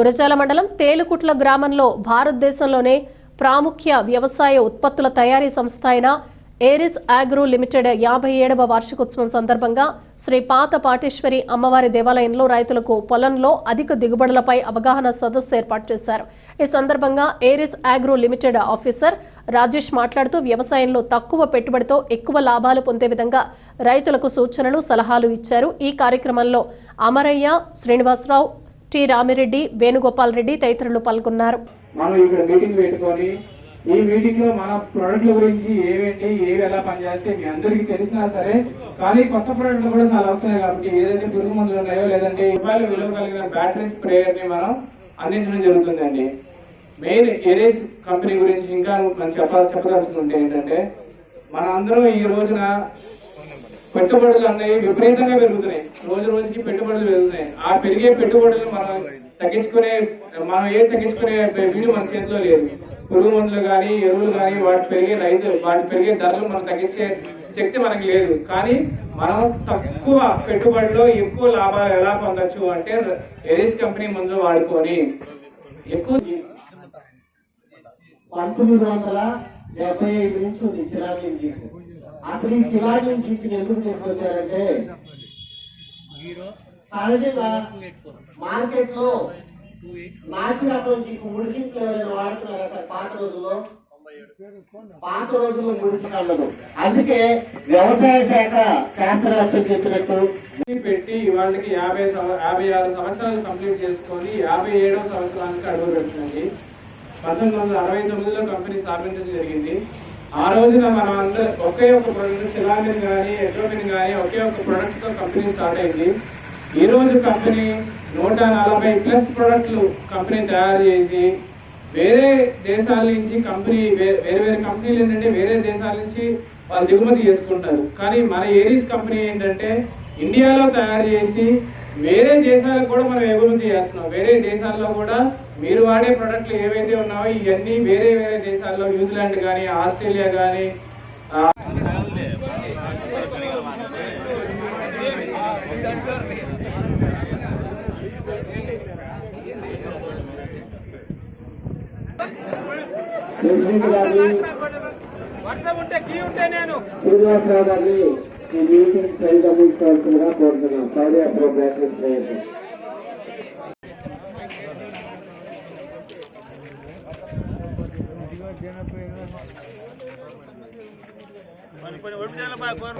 గురజాల మండలం తేలుకుట్ల గ్రామంలో భారతదేశంలోనే ప్రాముఖ్య వ్యవసాయ ఉత్పత్తుల తయారీ సంస్థ అయిన ఏరిస్ ఆగ్రో లిమిటెడ్ యాభై ఏడవ వార్షికోత్సవం సందర్భంగా శ్రీ పాత పాటేశ్వరి అమ్మవారి దేవాలయంలో రైతులకు పొలంలో అధిక దిగుబడులపై అవగాహన సదస్సు ఏర్పాటు చేశారు. ఈ సందర్భంగా ఏరిస్ ఆగ్రో లిమిటెడ్ ఆఫీసర్ రాజేష్ మాట్లాడుతూ వ్యవసాయంలో తక్కువ పెట్టుబడితో ఎక్కువ లాభాలు పొందే విధంగా రైతులకు సూచనలు సలహాలు ఇచ్చారు. ఈ కార్యక్రమంలో అమరయ్య శ్రీనివాసరావు టి రామిరెడ్డి వేణుగోపాల్ రెడ్డి తదితరులు పాల్గొన్నారు. మనం ఇక్కడ మీటింగ్ పెట్టుకొని ఈ మీటింగ్లో మన ప్రొడక్ట్ల గురించి ఏవేంటి ఏవి ఎలా పనిచేస్తే మీ అందరికీ తెలిసినా సరే కానీ కొత్త ప్రొడక్ట్లు కూడా చాలా వస్తున్నాయి కాబట్టి ఏదైతే పురుగు మందులు ఉన్నాయో లేదంటే రూపాయల విలువ కలిగిన బ్యాటరీ స్ప్రేయర్ని మనం అందించడం జరుగుతుందండి. మెయిన్ ఎరేస్ కంపెనీ గురించి ఇంకా మనం చెప్ప చెప్పదలుచుకుంటే ఏంటంటే మన అందరం ఈ రోజున పెట్టుబడులు అనేవి విపరీతంగా పెరుగుతున్నాయి. రోజు రోజుకి పెట్టుబడులు పెరుగుతున్నాయి. ఆ పెరిగే పెట్టుబడులు మనం తగ్గించుకునే మనం ఏ తగ్గించుకునే వీలు మన చేతిలో లేదు. పురుగు మందులు కానీ ఎరువులు కానీ వాటి పెరిగే రైతు వాటి పెరిగే ధరలు మనం తగ్గించే శక్తి మనకి లేదు. కానీ మనం తక్కువ పెట్టుబడిలో ఎక్కువ లాభాలు ఎలా పొందొచ్చు అంటే ఎరిస్ కంపెనీ మందులు వాడుకొని ఎక్కువ పంతొమ్మిది వందల డెబ్బై ఐదు నుంచి ఉంది అసలు ఈ జీప్ ఎందుకు తీసుకొచ్చారంటే సహజంగా మార్కెట్లో నాచి రకం జీప్ ముడి జీప్లు ఎవరైనా వాడుతున్నారా సార్? పాత రోజుల్లో? పాత రోజుల్లో ముడి జీప్ ఉండదు అందుకే వ్యవసాయ శాఖ శాస్త్రవేత్తలు చెప్పినట్టు పెట్టి ఇవాళకి యాభై యాభై ఆరు సంవత్సరాలు కంప్లీట్ చేసుకొని యాభై ఏడవ సంవత్సరానికి అడుగు పెట్టింది పంతొమ్మిది వందల అరవై తొమ్మిదిలో కంపెనీ స్థాపించడం జరిగింది. ఆ రోజున మనం అందరూ ఒకే ఒక ప్రొడక్ట్ చిలామిన్ కానీ ఎట్రోమిన్ కానీ ఒకే ఒక ప్రొడక్ట్తో కంపెనీ స్టార్ట్ అయింది. ఈ రోజు కంపెనీ నూట నలభై ప్లస్ ప్రొడక్ట్లు కంపెనీ తయారు చేసి వేరే దేశాల నుంచి కంపెనీ వేరే వేరే కంపెనీలు ఏంటంటే వేరే దేశాల నుంచి వాళ్ళు దిగుమతి చేసుకుంటారు. కానీ మన ఏరీస్ కంపెనీ ఏంటంటే ఇండియాలో తయారు చేసి వేరే దేశాలకు కూడా మనం ఎగుమతి చేస్తున్నాం? వేరే దేశాల్లో కూడా మీరు వాడే ప్రొడక్ట్లు ఏవైతే ఉన్నాయో ఇవన్నీ వేరే వేరే దేశాల్లో న్యూజిలాండ్ కానీ ఆస్ట్రేలియా కానీ వర్షం ఉంటే కీ ఉంటే నేను. శ్రీనివాసరావు గారిని ఈ మీటింగ్ సరిగా అందించవలసిందిగా కోరుతున్నాం సౌదీ అప్పుడు బ్యాటరీ స్ప్రేయర్ బాగా